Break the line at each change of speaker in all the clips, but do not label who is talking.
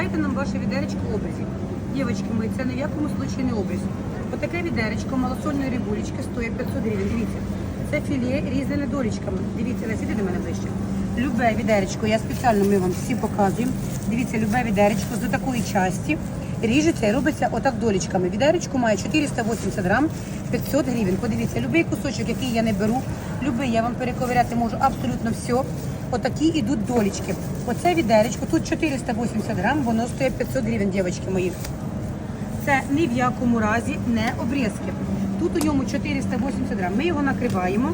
дайте нам ваше відеречко образів. Дівчатки мої, це ні в якому случаї не обріз. Отаке відеречко малосольної рибулечки стоїть 500 гривень. Дивіться, це філе різаними долічками. Дивіться, Леся, іди до мене ближче. Любе відеречко, я спеціально ми вам всі показуємо. Дивіться, любе відеречко з такої часті. Ріжеться і робиться отак долічками. Відеречко має 480 грам, 500 гривень. Подивіться, любий кусочок, який я не беру, любий, я вам перековиряти можу абсолютно все. Отакі йдуть долічки. Оце відеречко, тут 480 грам, воно стоїть 500 гривень, дівчатки мої. Це ні в якому разі не обрізки. Тут у ньому 480 грам. Ми його накриваємо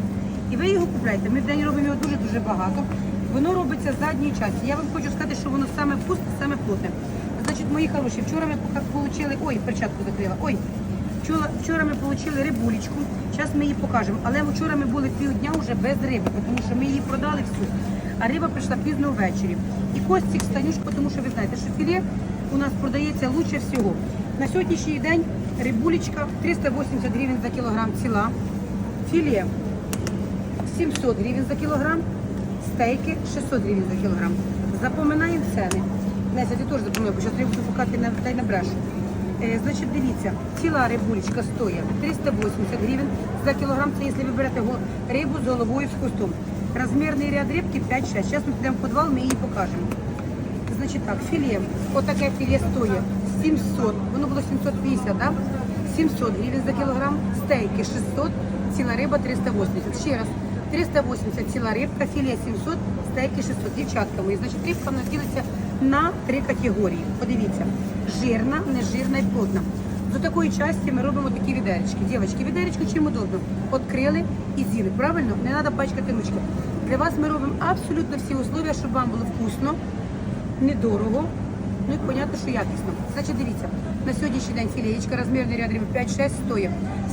і ви його купляєте. Ми в день робимо його дуже-дуже багато. Воно робиться з задньої частини. Я вам хочу сказати, що воно саме вкусне, саме плотне. Значить, мої хороші, вчора ми отримали, ой, перчатку закрила, ой, вчора ми отримали рибулечку, зараз ми її покажемо. Але вчора ми були півдня вже без риби, тому що ми її продали всю. А риба прийшла пізно ввечері. І костік станюшко, тому що ви знаєте, що філе у нас продається лучше всього. На сьогоднішній день рибулечка 380 гривень за кілограм ціла, філе 700 гривень за кілограм, стейки 600 гривень за кілограм. Запоминаємо ціни. Неся, ти теж запоминай, бо зараз треба шукати на дай на брешу. Е, значить, дивіться, ціла рибулечка стоїть 380 гривень за кілограм. Це якщо ви берете рибу з головою з хвостом. Розмірний ряд рибки 5-6. Зараз ми підемо в підвал, ми її покажемо. Значить так, філе. Отаке філе стоїть 700, воно було 750, да? 700 гривень за кілограм, стейки 600, ціла риба 380. Ще раз, 380 ціла рибка, філе 700, стейки 600. Дівчатка мої, значить рибка в нас ділиться на три категорії. Подивіться, жирна, нежирна і плотна. З такої часті ми робимо такі відеречки. Дівчатки, відеречко чим удобно? Открили і з'їли. Правильно? Не треба пачкати ручки. Для вас ми робимо абсолютно всі условия, щоб вам було вкусно, недорого, ну і понятно, що якісно. Значить, дивіться, на сьогоднішній день філеєчка, розмірний ряд 5-6 стоїть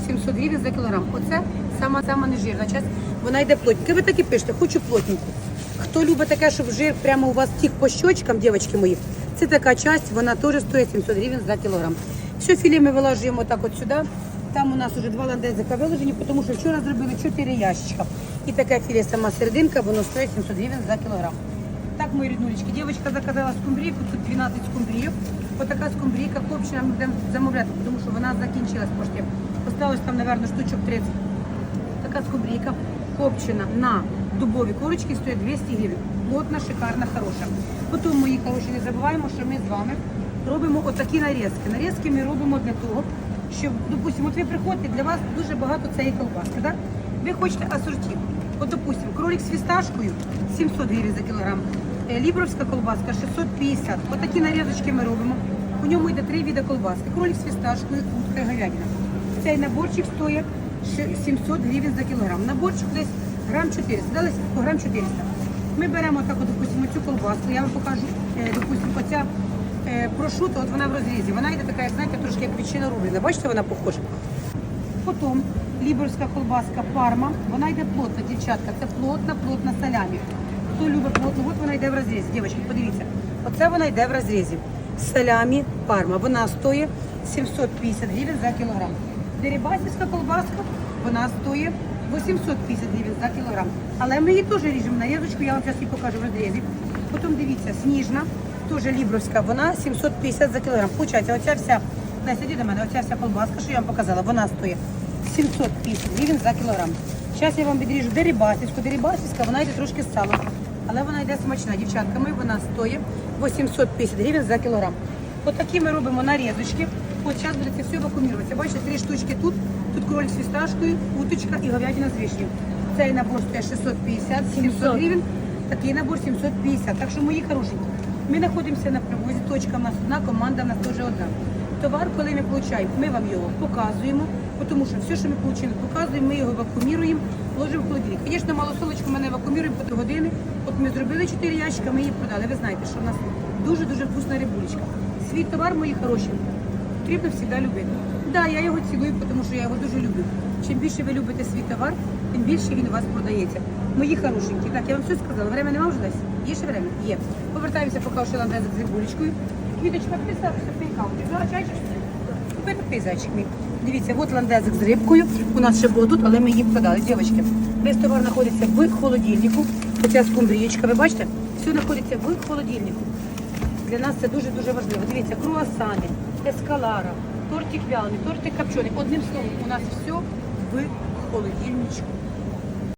700 гривень за кілограм. Оце сама сама нежирна часть, вона йде плотненька. Ви так і пишете, хочу плотненьку. Хто любить таке, щоб жир прямо у вас тік по щочкам, дівчатки мої, це така часть, вона теж стоїть 700 гривень за кілограм. Все філе ми вилажуємо так от сюди. Там у нас вже два ландезика виложені, тому що вчора зробили 4 ящичка. І таке філе сама серединка, воно стоїть 700 гривень за кілограм. Так, мої ріднулечки, дівчинка заказала скумбрійку, тут 12 скумбрійок. Отака скумбрійка копчена ми будемо замовляти, тому що вона закінчилась пошті. Осталось там, мабуть, штучок 30. Така скумбрійка копчена на дубові корочки стоїть 200 гривень. Плотна, шикарна, хороша. Потім, мої хороші, не забуваємо, що ми з вами робимо отакі нарізки. Нарізки ми робимо для того, щоб, допустимо, от ви приходите, для вас дуже багато цієї колбаски. Да? Ви хочете асорті. От, допустимо, кролик з фісташкою 700 гривень за кілограм. Е, Лібровська колбаска 650. Отакі нарізочки ми робимо. У ньому йде три види колбаски. Кролик з фісташкою, утка і говядина. Цей наборчик стоїть ще 700 гривень за кілограм. Наборчик десь грам 400, дали по грам 400. Ми беремо так, от, допустимо, цю колбаску, я вам покажу, е, допустимо, оця прошута, от вона в розрізі. Вона йде така, як знаєте, трошки як ветчина рублена. Бачите, вона похожа. Потім ліберська колбаска парма, вона йде плотна, дівчатка. Це плотна, плотна салямі. Хто любить плотну, от вона йде в розрізі. Дівчатки, подивіться. Оце вона йде в розрізі. Салямі парма. Вона стоїть 750 гривень за кілограм. Дерибасівська колбаска, вона стоїть 850 гривень за кілограм. Але ми її теж ріжемо на різочку, я вам зараз її покажу в розрізі. Потім дивіться, сніжна, теж лібровська, вона 750 за кілограм. Получається, оця вся, Настя, іди до мене, оця вся колбаска, що я вам показала, вона стоїть 750 гривень за кілограм. Зараз я вам відріжу дерибасівську. Дерибасівська, вона йде трошки з салом, але вона йде смачна. Дівчатками вона стоїть 850 гривень за кілограм. Отакі ми робимо нарізочки. От зараз буде це все вакууміруватися. Бачите, три штучки тут, тут кролик з фісташкою, уточка і говядина з вишнею. Цей набор стоїть 650, 700 гривень, такий набор 750. Так що мої хорошенькі, ми знаходимося на привозі, точка в нас одна, команда в нас теж одна. Товар, коли ми получаємо, ми вам його показуємо, тому що все, що ми отримали, показуємо, ми його вакууміруємо, ложимо в холодильник. Звісно, малосолочку ми не вакууміруємо по 3 години. От ми зробили 4 ящика, ми її продали. Ви знаєте, що в нас дуже-дуже вкусна рибулечка. Свій товар, мої хороші, потрібно завжди любити. Так, да, я його цілую, тому що я його дуже люблю. Чим більше ви любите свій товар, тим більше він у вас продається. Мої хорошенькі, так, я вам все сказала. Время нема вже десь? Є ще время? Є. Повертаємося, поки ще ландезик з рибулечкою. Квіточка. Взяла чайчик? Купи такий зайчик мій. Дивіться, от ландезик з рибкою. У нас ще було тут, але ми її продали. Дівчатки, весь товар знаходиться в холодильнику. Оця скумбрієчка, ви бачите? Все знаходиться в холодильнику. Для нас це дуже-дуже важливо. Дивіться, круасани, ескалара, тортик вялений, тортик копчений. Одним словом, у нас все в холодильничку.